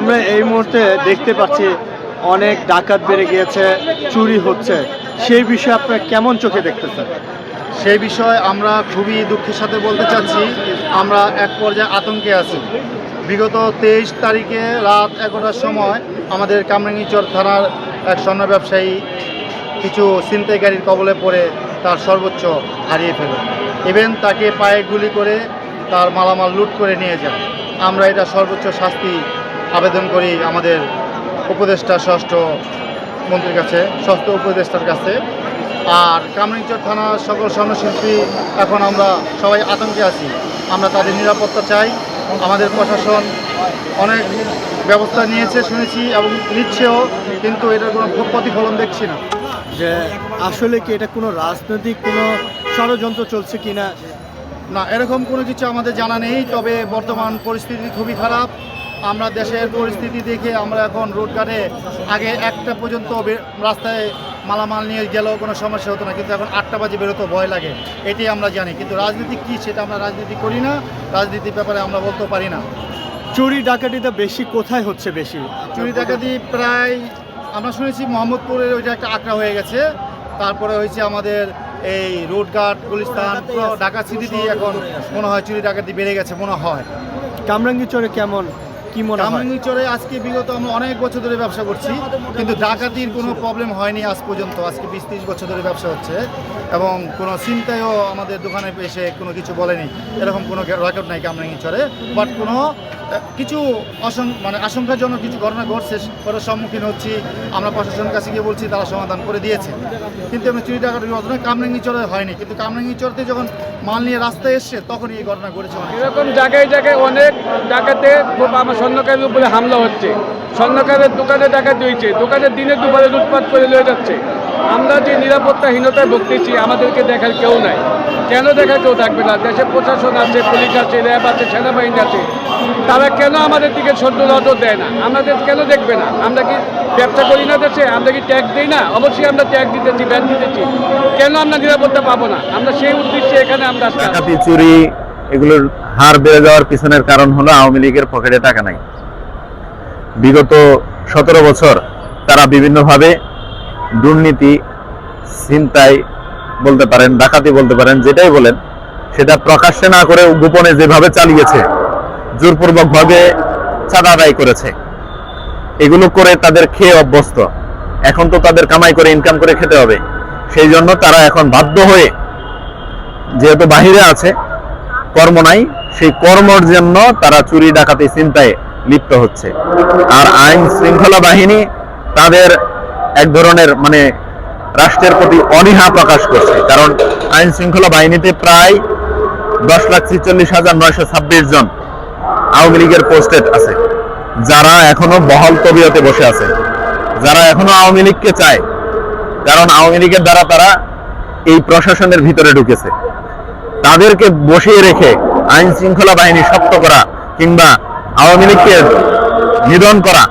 আমরা এই মুহূর্তে দেখতে পাচ্ছি অনেক ডাকাত বেড়ে গিয়েছে, চুরি হচ্ছে। সেই বিষয়ে আপনারা কেমন চোখে দেখতেছেন? সেই বিষয়ে আমরা খুবই দুঃখের সাথে বলতে চাচ্ছি, আমরা এক পর্যায়ে আতঙ্কে আছি। বিগত তেইশ তারিখে রাত এগারোটার সময় আমাদের কামরাঙ্গিচর থানার এক স্বর্ণ ব্যবসায়ী কিছু ছিনতাই গাড়ির কবলে পড়ে তার সর্বোচ্চ হারিয়ে ফেলে। ইভেন তাকে পায়ে গুলি করে তার মালামাল লুট করে নিয়ে যায়। আমরা এটা সর্বোচ্চ শাস্তি আবেদন করি আমাদের উপদেষ্টা ষষ্ঠ মন্ত্রীর কাছে ষষ্ঠ উপদেষ্টার কাছে। আর কামরাঙ্গীচর থানার সকল স্বর্ণশিল্পী এখন আমরা সবাই আতঙ্কে আছি। আমরা তাদের নিরাপত্তা চাই। আমাদের প্রশাসন অনেক ব্যবস্থা নিয়েছে শুনেছি এবং নিচ্ছেও কিন্তু এটার কোনো প্রতিফলন দেখছি না। যে আসলে কি এটা কোনো রাজনৈতিক কোনো ষড়যন্ত্র চলছে কিনা? না এরকম কোনো কিছু আমাদের জানা নেই তবে বর্তমান পরিস্থিতি খুবই খারাপ। আমরা দেশের পরিস্থিতি দেখে আমরা এখন রোডঘাটে আগে একটা পর্যন্ত রাস্তায় মালামাল নিয়ে গেলেও কোনো সমস্যা হতো না কিন্তু এখন আটটা বাজে বেরোতে ভয় লাগে। এটাই আমরা জানি। কিন্তু রাজনীতি কী সেটা আমরা রাজনীতি করি না রাজনীতির ব্যাপারে আমরা বলতে পারি না। চুরি ডাকাতিটা বেশি কোথায় হচ্ছে বেশি? চুরি ডাকাতি প্রায় আমরা শুনেছি মোহাম্মদপুরের ওইটা একটা আঁকড়া হয়ে গেছে তারপরে হয়েছে আমাদের এই রোডঘাট গুলিস্তান ঢাকা সিটিতে এখন মনে হয় চুরি ডাকাতি বেড়ে গেছে মনে হয়। কামরাঙ্গীচরে কেমন? কি মনে হয়? কামরাঙ্গীচরে আজকে বিগত আমরা অনেক বছর ধরে ব্যবসা করছি কিন্তু ডাকাতির কোনো প্রবলেম হয়নি আজ পর্যন্ত আজকে বিশ তিরিশ বছর ধরে ব্যবসা হচ্ছে এবং কোনো চিন্তায়ও আমাদের দোকানে এসে কোনো কিছু বলেনি এরকম কোনো রেকর্ড নাই কামরাঙ্গীচরে বাট কোনো কিছু মানে আশঙ্কাজনক কিছু ঘটনা ঘটছে করার সম্মুখীন হচ্ছি আমরা প্রশাসনের কাছে গিয়ে বলছি তারা সমাধান করে দিয়েছে। কিন্তু আমরা চুরি ডাকাতির ঘটনা কামরাঙ্গীচরে হয়নি কিন্তু কামরাঙ্গীচরতে যখন মাল নিয়ে রাস্তায় এসছে তখনই এই ঘটনা ঘটেছে অনেক। এরকম জায়গায় জায়গায় অনেক ডাকাতে খুব আমার স্বর্ণকারের উপরে হামলা হচ্ছে। স্বর্ণকারের দোকানে ডাকাতি হয়েছে দোকানে দিনে দুপুরে লুটপাট করে লয়ে যাচ্ছে। আমরা যে নিরাপত্তাহীনতায় ভুগতেছি, আমাদেরকে দেখার কেউ নাই। কেন দেখার কেউ থাকবে না? দেশে প্রশাসন আছে, পুলিশ আছে, র্যাব আছে, সেনাবাহিনী আছে। তারা কেন আমাদের দিকে সদ্য নজর দেয় না? আমাদের কেন দেখবে না? আমরা কি ব্যবসা করি না দেশে? আমরা কি ট্যাক্স দিই না? অবশ্যই আমরা ট্যাক্স দিতেছি ব্যাট দিতেছি। কেন আমরা নিরাপত্তা পাবো না? আমরা সেই উদ্দেশ্যে এখানে আমরা চুরি এগুলোর হার বেড়ে যাওয়ার পিছনের কারণ হলো আওয়ামী লীগের পকেটে টাকা নাই। বিগত সতেরো বছর তারা বিভিন্নভাবে দুর্নীতি, ছিনতাই বলতে পারেন, ডাকাতি বলতে পারেন, যেটাই বলেন, সেটা প্রকাশ্যে না করে গোপনে যেভাবে চালিয়েছে, জোরপূর্বকভাবে চাঁদা আদায় করেছে, এগুলো করে তাদের খেয়ে অভ্যস্ত। এখন তো তাদের কামাই করে ইনকাম করে খেতে হবে। সেই জন্য তারা এখন বাধ্য হয়ে, যেহেতু বাহিরে আছে কর্ম নাই, সেই কর্মর জন্য তারা চুরি, ডাকাতি চিন্তায় লিপ্ত হচ্ছে। আর আইন শৃঙ্খলা বাহিনী তাদের এক ধরনের মানে রাষ্ট্রের প্রতি অনীহা প্রকাশ করছে। কারণ আইন শৃঙ্খলা বাহিনীতে প্রায় দশ লাখ ছিচল্লিশ হাজার নয়শো ছাব্বিশ জন আওয়ামী লীগের পোস্টেড আছে। যারা এখনও বহল তবিয়তে বসে আছে। যারা এখনও আওয়ামী লীগকে চায়। কারণ আওয়ামী লীগের দ্বারা তারা এই প্রশাসনের ভিতরে ঢুকেছে। তাদেরকে বসিয়ে রেখে আইন শৃঙ্খলা বাহিনী শক্ত করা কিংবা আওয়ামী লীগকে নিধন করা,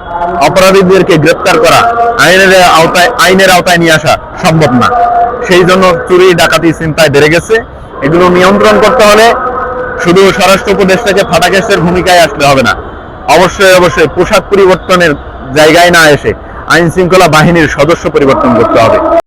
অপরাধীদেরকে গ্রেপ্তার করা, আইনের আওতায় আইনের আওতায় নিয়ে আসা সম্ভব না। সেই জন্য চুরি, ডাকাতি চিন্তায় বেড়ে গেছে। এগুলো নিয়ন্ত্রণ করতে হলে শুধু স্বরাষ্ট্র উপদেষ্টাকে ফাটাকেশের ভূমিকায় আসলে হবে না। অবশ্যই অবশ্যই পোশাক পরিবর্তনের জায়গায় না এসে আইন শৃঙ্খলা বাহিনীর সদস্য পরিবর্তন করতে হবে।